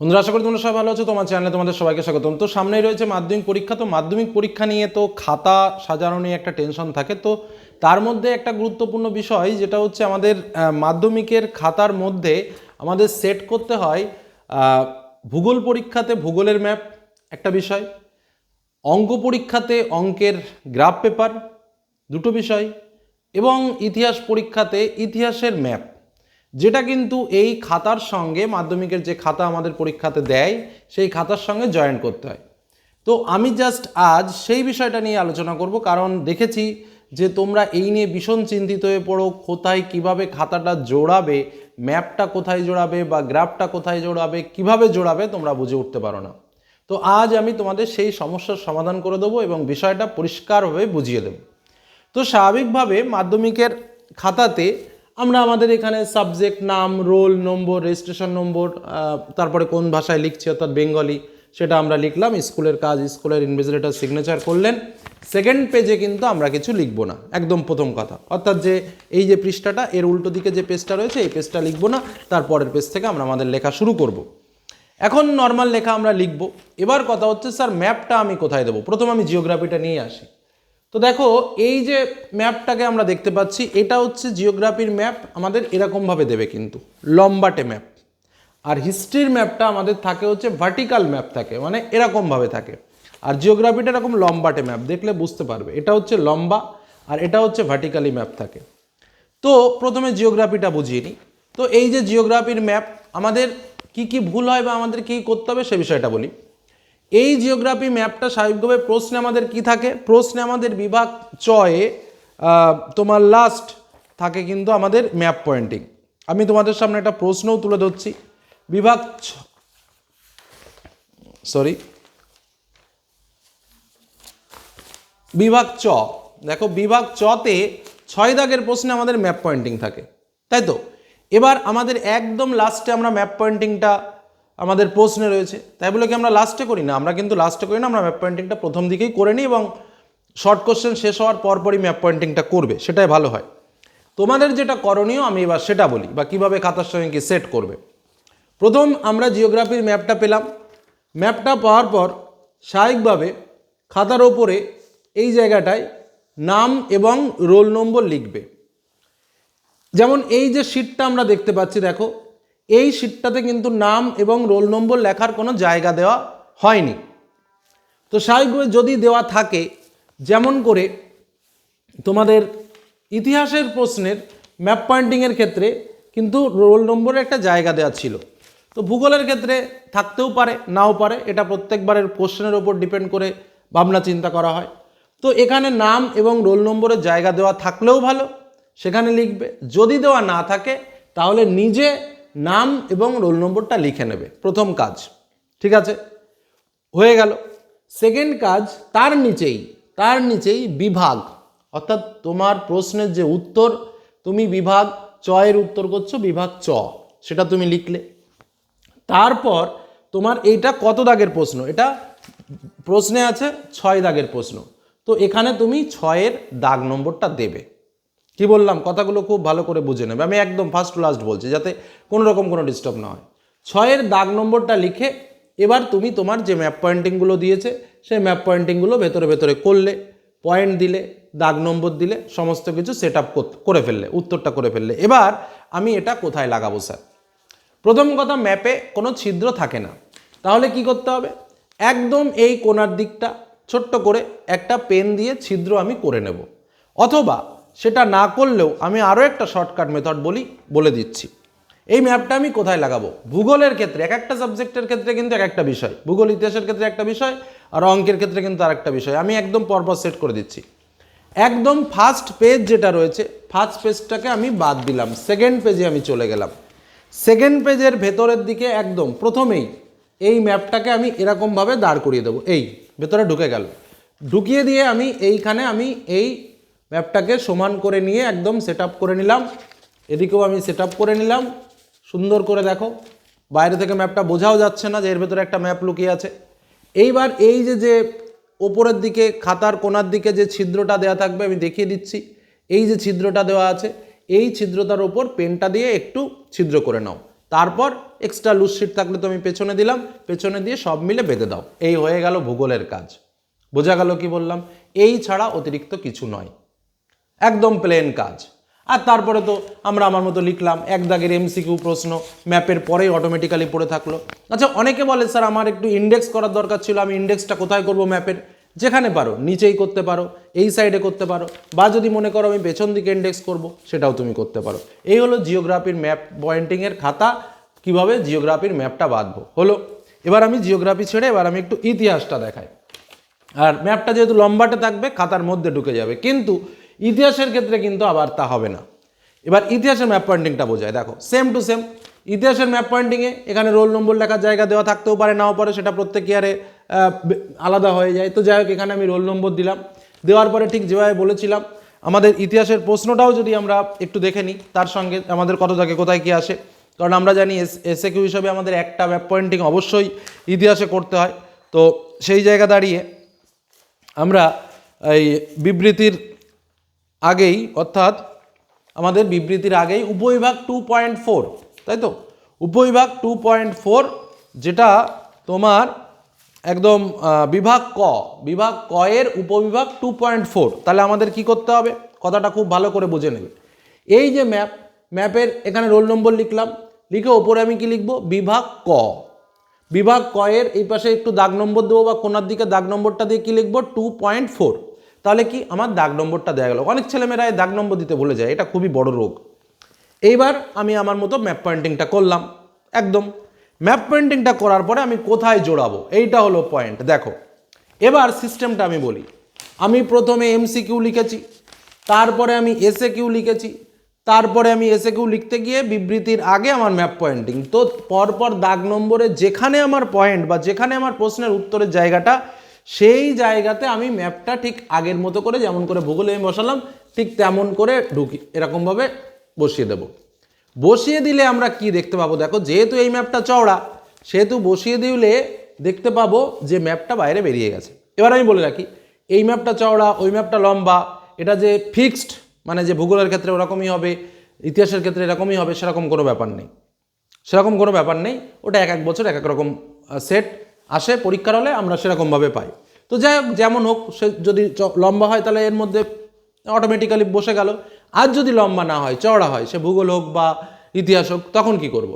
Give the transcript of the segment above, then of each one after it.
বন্ধুরা, আশা করি তোমরা সবাই ভালো আছো। তোমার চ্যানেলে তোমাদের সবাইকে স্বাগতম। তো সামনেই রয়েছে মাধ্যমিক পরীক্ষা। তো মাধ্যমিক পরীক্ষা নিয়ে তো খাতা সাজানো নিয়ে একটা টেনশন থাকে। তো তার মধ্যে একটা গুরুত্বপূর্ণ বিষয়, যেটা হচ্ছে আমাদের মাধ্যমিকের খাতার মধ্যে আমাদের সেট করতে হয় ভূগোল পরীক্ষাতে ভূগোলের ম্যাপ একটা বিষয়, অঙ্ক পরীক্ষাতে অঙ্কের গ্রাফ পেপার দুটো বিষয়, এবং ইতিহাস পরীক্ষাতে ইতিহাসের ম্যাপ যেটা কিন্তু এই খাতার সঙ্গে মাধ্যমিকের যে খাতা আমাদের পরীক্ষাতে দেয়, সেই খাতার সঙ্গে জয়েন করতে হয়। তো আমি জাস্ট আজ সেই বিষয়টা নিয়ে আলোচনা করব, কারণ দেখেছি যে তোমরা এই নিয়ে ভীষণ চিন্তিত হয়ে পড়ো, কোথায় কীভাবে খাতাটা জোড়াবে, ম্যাপটা কোথায় জোড়াবে বা গ্রাফটা কোথায় জোড়াবে, কীভাবে জোড়াবে তোমরা বুঝে উঠতে পারো না। তো আজ আমি তোমাদের সেই সমস্যার সমাধান করে দেবো এবং বিষয়টা পরিষ্কারভাবে বুঝিয়ে দেবো। তো স্বাভাবিকভাবে মাধ্যমিকের খাতাতে আমরা আমাদের এখানে সাবজেক্ট নাম রোল নম্বর রেজিস্ট্রেশন নম্বর তারপরে কোন ভাষায় লিখছি অর্থাৎ বেঙ্গলি, সেটা আমরা লিখলাম। স্কুলের কাজ, স্কুলের ইনভিজিলেটার সিগনেচার করলেন। সেকেন্ড পেজে কিন্তু আমরা কিছু লিখব না। একদম প্রথম কথা। অর্থাৎ যে এই যে পৃষ্ঠাটা, এর উল্টো দিকে যে পেজটা রয়েছে, এই পেজটা লিখব না। তারপরের পেজ থেকে আমরা আমাদের লেখা শুরু করব। এখন নর্মাল লেখা আমরা লিখব। এবার কথা হচ্ছে স্যার ম্যাপটা আমি কোথায় দেবো? প্রথম আমি জিওগ্রাফিটা নিয়ে আসি। তো দেখো, এই যে ম্যাপটাকে আমরা দেখতে পাচ্ছি, এটা হচ্ছে জিওগ্রাফির ম্যাপ, আমাদের এরকমভাবে দেবে কিন্তু, লম্বাটে ম্যাপ। আর হিস্ট্রির ম্যাপটা আমাদের থাকে হচ্ছে, ভার্টিক্যাল ম্যাপ থাকে মানে এরকমভাবে থাকে। আর জিওগ্রাফিটা এরকম লম্বাটে ম্যাপ, দেখলে বুঝতে পারবে। এটা হচ্ছে লম্বা, আর এটা হচ্ছে ভার্টিক্যালি ম্যাপ থাকে। তো প্রথমে জিওগ্রাফিটা বুঝিয়ে নিই। তো এই যে জিওগ্রাফির ম্যাপ, আমাদের কি কি ভুল হয় বা আমাদের কী করতে হবে সে বিষয়টা বলি। এই জিওগ্রাফি ম্যাপটা স্বাভাবিকভাবে প্রশ্নে আমাদের কি থাকে? প্রশ্নে আমাদের বিভাগ চয়ে তোমার লাস্ট থাকে কিন্তু আমাদের ম্যাপ পয়েন্টিং আমি তোমাদের সামনে একটা প্রশ্নও তুলে ধরছি। বিভাগ সরি বিভাগ চ দেখো বিভাগ চতে ছয় দাগের প্রশ্নে আমাদের ম্যাপ পয়েন্টিং থাকে, তাই তো? এবার আমাদের একদম লাস্টে আমরা ম্যাপ পয়েন্টিংটা আমাদের প্রশ্নে রয়েছে। তাই বলে কি আমরা লাস্টে করি? না, আমরা কিন্তু লাস্টে করি না, আমরা ম্যাপ পয়েন্টিংটা প্রথম দিকেই করে নিই এবং শর্ট কোশ্চেন শেষ হওয়ার পরপরই ম্যাপ পয়েন্টিংটা করবে, সেটাই ভালো হয়। তোমাদের যেটা করণীয়, আমি এবার সেটা বলি, বা কীভাবে খাতার সঙ্গে কি সেট করবে। প্রথম আমরা জিওগ্রাফির ম্যাপটা পেলাম। ম্যাপটা পাওয়ার পর স্বাভাবিকভাবে খাতার ওপরে এই জায়গাটায় নাম এবং রোল নম্বর লিখবে। যেমন এই যে শিটটা আমরা দেখতে পাচ্ছি, দেখো এই শিটটাতে কিন্তু নাম এবং রোল নম্বর লেখার কোনো জায়গা দেওয়া হয়নি। তো স্বাভাবিকভাবে যদি দেওয়া থাকে, যেমন করে তোমাদের ইতিহাসের প্রশ্নের ম্যাপ পয়েন্টিংয়ের ক্ষেত্রে কিন্তু রোল নম্বরের একটা জায়গা দেওয়া ছিল। তো ভূগোলের ক্ষেত্রে থাকতেও পারে, নাও পারে, এটা প্রত্যেকবারের কোশ্চেনের ওপর ডিপেন্ড করে ভাবনা চিন্তা করা হয়। তো এখানে নাম এবং রোল নম্বরের জায়গা দেওয়া থাকলেও ভালো, সেখানে লিখবে। যদি দেওয়া না থাকে, তাহলে নিজে নাম এবং রোল নম্বরটা লিখে নেবে। প্রথম কাজ। ঠিক আছে? হয়ে গেল। সেকেন্ড কাজ, তার নিচেই তার নিচেই বিভাগ। অর্থাৎ তোমার প্রশ্নের যে উত্তর, তুমি বিভাগ চয়ের উত্তর করছ, বিভাগ চ। সেটা তুমি লিখলে। তারপর তোমার এইটা কত দাগের প্রশ্ন? এটা প্রশ্নে আছে ছয় দাগের প্রশ্ন। তো এখানে তুমি ছয়ের দাগ নম্বরটা দেবে। কি বললাম? কথাগুলো খুব ভালো করে বুঝে নেবে। আমি একদম ফার্স্ট টু লাস্ট বলছি, যাতে কোনো রকম কোনো ডিস্টার্ব না হয়। ছয়ের দাগ নম্বরটা লিখে, এবার তুমি তোমার যে ম্যাপ পয়েন্টিংগুলো দিয়েছে, সেই ম্যাপ পয়েন্টিংগুলো ভেতরে ভেতরে করলে পয়েন্ট দিলে, দাগ নম্বর দিলে, সমস্ত কিছু সেট আপ করে ফেললে, উত্তরটা করে ফেললে। এবার আমি এটা কোথায় লাগাবো স্যার প্রথম কথা ম্যাপে কোনো ছিদ্র থাকে না। তাহলে কি করতে হবে? একদম এই কোণার দিকটা ছোট্ট করে একটা পেন দিয়ে ছিদ্র আমি করে নেব। অথবা সেটা না করলেও আমি আরও একটা শর্টকাট মেথড বলি, বলে দিচ্ছি। এই ম্যাপটা আমি কোথায় লাগাবো? ভূগোলের ক্ষেত্রে, এক একটা সাবজেক্টের ক্ষেত্রে কিন্তু এক একটা বিষয়। ভূগোল, ইতিহাসের ক্ষেত্রে একটা বিষয়, আর অঙ্কের ক্ষেত্রে কিন্তু আর একটা বিষয়। আমি একদম পরপর সেট করে দিচ্ছি। একদম ফার্স্ট পেজ যেটা রয়েছে ফার্স্ট পেজটাকে আমি বাদ দিলাম। সেকেন্ড পেজে আমি চলে গেলাম। সেকেন্ড পেজের ভেতরের দিকে একদম প্রথমেই এই ম্যাপটাকে আমি এরকমভাবে দাঁড় করিয়ে দেবো। এই, ভেতরে ঢুকে গেল। ঢুকিয়ে দিয়ে আমি এইখানে আমি এই ম্যাপটাকে সমান করে নিয়ে একদম সেট করে নিলাম। এদিকেও আমি সেট করে নিলাম। সুন্দর করে দেখো। বাইরে থেকে ম্যাপটা বোঝাও যাচ্ছে না যে এর ভেতরে একটা ম্যাপ লুকিয়ে আছে। এইবার এই যে যে ওপরের দিকে খাতার কোনার দিকে যে ছিদ্রটা দেওয়া থাকবে, আমি দেখিয়ে দিচ্ছি। এই যে ছিদ্রটা দেওয়া আছে, এই ছিদ্রটার ওপর পেনটা দিয়ে একটু ছিদ্র করে নাও। তারপর এক্সট্রা লুজ শিট থাকলে তো আমি পেছনে দিলাম। পেছনে দিয়ে সব মিলে বেঁধে দাও। এই হয়ে গেল ভূগোলের কাজ। বোঝা গেল কি বললাম? এই ছাড়া অতিরিক্ত কিছু নয়। একদম প্লেন কাজ। আর তারপরে তো আমরা আমার মতো লিখলাম, এক দাগের এমসিকিউ প্রশ্ন, ম্যাপের পরেই অটোমেটিক্যালি পড়ে থাকল। আচ্ছা অনেকে বলে, স্যার, আমার একটু ইন্ডেক্স করার দরকার ছিল, আমি ইন্ডেক্সটা কোথায় করব ম্যাপের? যেখানে পারো, নিচেই করতে পারো, এই সাইডে করতে পারো, বা যদি মনে করো আমি পেছন দিকে ইন্ডেক্স করব, সেটাও তুমি করতে পারো। এই হলো জিওগ্রাফির ম্যাপ পয়েন্টিংয়ের খাতা, কীভাবে জিওগ্রাফির ম্যাপটা বাঁধবো। হলো, এবার আমি জিওগ্রাফি ছেড়ে এবার আমি একটু ইতিহাসটা দেখাই। আর ম্যাপটা যেহেতু লম্বাটে থাকবে, খাতার মধ্যে ঢুকে যাবে। কিন্তু ইতিহাসের ক্ষেত্রে কিন্তু আবার তা হবে না। এবার ইতিহাসের ম্যাপ পয়েন্টিংটা বোঝায় দেখো সেম টু সেম ইতিহাসের ম্যাপ পয়েন্টিংয়ে এখানে রোল নম্বর লেখার জায়গা দেওয়া থাকতেও পারে, নাও পারে, সেটা প্রত্যেক ইয়ারে আলাদা হয়ে যায়। তো যাই হোক, এখানে আমি রোল নম্বর দিলাম। দেওয়ার পরে ঠিক যেভাবে বলেছিলাম, আমাদের ইতিহাসের প্রশ্নটাও যদি আমরা একটু দেখে নিই, তার সঙ্গে আমাদের কত থাকে কোথায় কী আসে। কারণ আমরা জানি এস এসএ কিউ হিসাবে আমাদের একটা ম্যাপ পয়েন্টিং অবশ্যই ইতিহাসে করতে হয়। তো সেই জায়গা দাঁড়িয়ে আমরা এই বিবৃতির আগেই, অর্থাৎ আমাদের বিবৃতির আগেই উপবিভাগ টু পয়েন্ট ফোর তাই তো? উপবিভাগ টু পয়েন্ট ফোর যেটা তোমার একদম বিভাগ ক বিভাগ ক এর উপবিভাগ টু পয়েন্ট ফোর তাহলে আমাদের কি করতে হবে? কথাটা খুব ভালো করে বুঝে নেবে এই যে ম্যাপ ম্যাপের এখানে রোল নম্বর লিখলাম, লিখে ওপরে আমি কি লিখব? বিভাগ ক। বিভাগ কয়ের এই পাশে একটু দাগ নম্বর দেবো বা কোনার দিকে দাগ নম্বরটা দিয়ে কি লিখব? টু পয়েন্ট ফোর তাহলে কি আমার দাগ নম্বরটা দেওয়া গেল? অনেক ছেলেমেয়েরা এই দাগ নম্বর দিতে ভুলে যায়, এটা খুবই বড় রোগ। এইবার আমি আমার মতো ম্যাপ পয়েন্টিংটা করলাম, একদম। ম্যাপ পয়েন্টিংটা করার পরে আমি কোথায় জোড়াবো? এইটা হলো পয়েন্ট, দেখো। এবার সিস্টেমটা আমি বলি। আমি প্রথমে এমসি কিউ লিখেছি, তারপরে আমি এসএ কিউ লিখেছি, তারপরে আমি এসে কিউ লিখতে গিয়ে বিবৃতির আগে আমার ম্যাপ পয়েন্টিং। তো পরপর দাগ নম্বরে যেখানে আমার পয়েন্ট বা যেখানে আমার প্রশ্নের উত্তরের জায়গাটা সেই জায়গাতে আমি ম্যাপটা ঠিক আগের মতো করে, যেমন করে ভূগোলে আমি বসালাম, ঠিক তেমন করে ঢুকি, এরকমভাবে বসিয়ে দেব। বসিয়ে দিলে আমরা কি দেখতে পাবো? দেখো, যেহেতু এই ম্যাপটা চওড়া, সেহেতু বসিয়ে দিলে দেখতে পাবো যে ম্যাপটা বাইরে বেরিয়ে গেছে। এবার আমি বলে রাখি, এই ম্যাপটা চওড়া, ওই ম্যাপটা লম্বা, এটা যে ফিক্সড মানে যে ভূগোলের ক্ষেত্রে ওরকমই হবে, ইতিহাসের ক্ষেত্রে এরকমই হবে, সেরকম কোনো ব্যাপার নেই। সেরকম কোনো ব্যাপার নেই, ওটা এক এক বছর এক এক রকম সেট আসে, পরীক্ষার হলে আমরা সেরকমভাবে পাই। তো যাই হোক, যেমন হোক, সে যদি লম্বা হয়, তাহলে এর মধ্যে অটোমেটিক্যালি বসে গেল। আর যদি লম্বা না হয়, চওড়া হয়, সে ভূগোল হোক বা ইতিহাস হোক, তখন কি করব।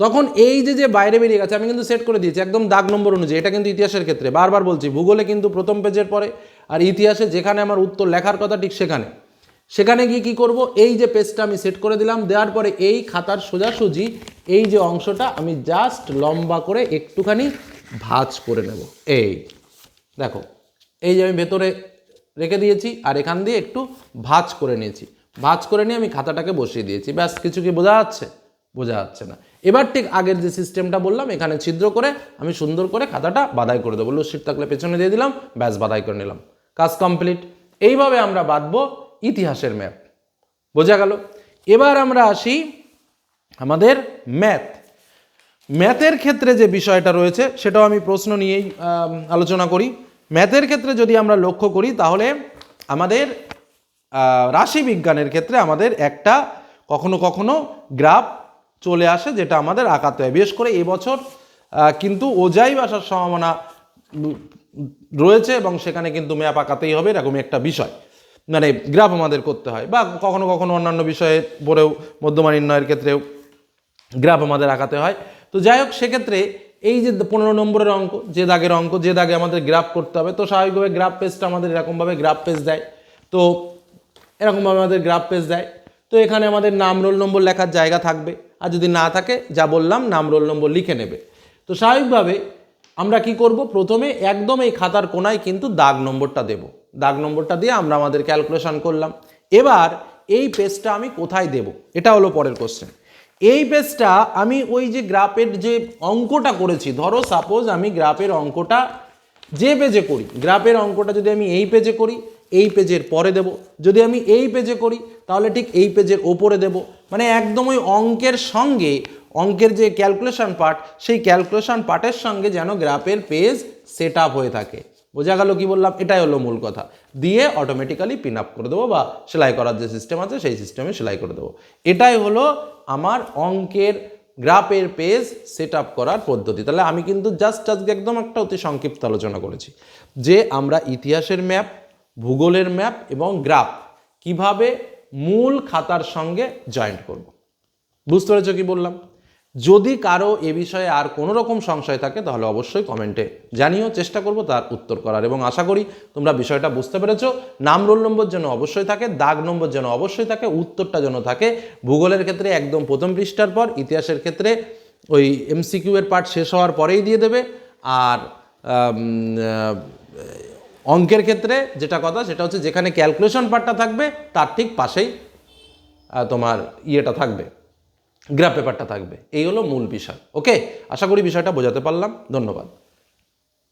তখন এই যে যে বাইরে বেরিয়ে গেছে, আমি কিন্তু সেট করে দিয়েছি, একদম দাগ নম্বর অনুযায়ী, এটা কিন্তু ইতিহাসের ক্ষেত্রে। বারবার বলছি, ভূগোলে কিন্তু প্রথম পেজের পরে, আর ইতিহাসে যেখানে আমার উত্তর লেখার কথা, ঠিক সেখানে। সেখানে গিয়ে কী করব? এই যে পেজটা আমি সেট করে দিলাম, দেওয়ার পরে এই খাতার সোজাসুজি, এই যে অংশটা আমি জাস্ট লম্বা করে একটুখানি ভাঁজ করে নেব। এই, দেখো, এই যে আমি ভেতরে রেখে দিয়েছি, আর এখান দিয়ে একটু ভাঁজ করে নিয়েছি। ভাঁজ করে নিয়ে আমি খাতাটাকে বসিয়ে দিয়েছি। ব্যাস, কিছু কি বোঝা যাচ্ছে? বোঝা যাচ্ছে না। এবার ঠিক আগের যে সিস্টেমটা বললাম, এখানে ছিদ্র করে আমি সুন্দর করে খাতাটা বাদাই করে দেবো। লুসিট থাকলে পেছনে দিয়ে দিলাম, ব্যাস, বাদাই করে নিলাম। কাজ কমপ্লিট। এইভাবে আমরা বাঁধবো ইতিহাসের ম্যাপ। বোঝা গেল? এবার আমরা আসি আমাদের ম্যাথ। ম্যাথের ক্ষেত্রে যে বিষয়টা রয়েছে, সেটাও আমি প্রশ্ন নিয়েই আলোচনা করি। ম্যাথের ক্ষেত্রে যদি আমরা লক্ষ্য করি, তাহলে আমাদের রাশি বিজ্ঞানের ক্ষেত্রে আমাদের একটা কখনো কখনো গ্রাফ চলে আসে, যেটা আমাদের আঁকাতে হয়। বিশেষ করে এবছর কিন্তু ওজাই আসার সম্ভাবনা রয়েছে এবং সেখানে কিন্তু ম্যাপ আঁকাতেই হবে, এরকমই একটা বিষয়। মানে গ্রাফ আমাদের করতে হয়, বা কখনো কখনো অন্যান্য বিষয়ে পড়েও মধ্যমা নির্ণয়ের ক্ষেত্রেও গ্রাফ আমাদের আঁকাতে হয়। তো যাই হোক, সেক্ষেত্রে এই যে পনেরো নম্বরের অঙ্ক, যে দাগের অঙ্ক, যে দাগে আমাদের গ্রাফ করতে হবে, তো স্বাভাবিকভাবে গ্রাফ পেজটা আমাদের এরকমভাবে গ্রাফ পেজ দেয়। তো এরকমভাবে আমাদের গ্রাফ পেজ দেয়। তো এখানে আমাদের নাম রোল নম্বর লেখার জায়গা থাকবে। আর যদি না থাকে, যা বললাম, নাম রোল নম্বর লিখে নেবে। তো স্বাভাবিকভাবে আমরা কি করব? প্রথমে একদম এই খাতার কোনায় কিন্তু দাগ নম্বরটা দেব। দাগ নম্বরটা দিয়ে আমরা আমাদের ক্যালকুলেশন করলাম। এবার এই পেজটা আমি কোথায় দেব? এটা হলো পরের কোশ্চেন এই পেজটা আমি ওই যে গ্রাফের যে অঙ্কটা করেছি, ধরো সাপোজ আমি গ্রাফের অঙ্কটা যে পেজে করি গ্রাফের অঙ্কটা যদি আমি এই পেজে করি, এই পেজের পরে দেব। যদি আমি এই পেজে করি, তাহলে ঠিক এই পেজের ওপরে দেব। মানে একদম ওই অঙ্কের সঙ্গে, অঙ্কের যে ক্যালকুলেশন পার্ট সেই ক্যালকুলেশন পার্টের সঙ্গে যেন গ্রাফের পেজ সেট হয়ে থাকে। বোঝা গেল কি বললাম? এটাই হলো মূল কথা। দিয়ে অটোমেটিক্যালি পিন আপ করে দেবো বা সেলাই করার যে সিস্টেম আছে, সেই সিস্টেমে সেলাই করে দেবো। এটাই হলো আমার অঙ্কের গ্রাফের পেজ সেট আপ করার পদ্ধতি। তাহলে আমি কিন্তু জাস্ট আজকে একদম একটা অতি সংক্ষিপ্ত আলোচনা করেছি যে আমরা ইতিহাসের ম্যাপ ভূগোলের ম্যাপ এবং গ্রাফ কীভাবে মূল খাতার সঙ্গে জয়েন্ট করব। বুঝতে পেরেছ কি বললাম? যদি কারও এ বিষয়ে আর কোনো রকম সংশয় থাকে, তাহলে অবশ্যই কমেন্টে জানিও, চেষ্টা করব তার উত্তর করার। এবং আশা করি তোমরা বিষয়টা বুঝতে পেরেছ। নাম রোল নম্বর যেন অবশ্যই থাকে, দাগ নম্বর যেন অবশ্যই থাকে, উত্তরটা যেন থাকে। ভূগোলের ক্ষেত্রে একদম প্রথম পৃষ্ঠার পর, ইতিহাসের ক্ষেত্রে ওই এমসিকিউ এর পার্ট শেষ হওয়ার পরেই দিয়ে দেবে। আর অঙ্কের ক্ষেত্রে যেটা কথা, সেটা হচ্ছে যেখানে ক্যালকুলেশন পার্টটা থাকবে, তার ঠিক পাশেই তোমার ইয়েটা থাকবে। গ্রাফ পেপারটা থাকবে। এই হলো মূল বিষয়। ওকে আশা করি বিষয়টা বোঝাতে পারলাম। ধন্যবাদ।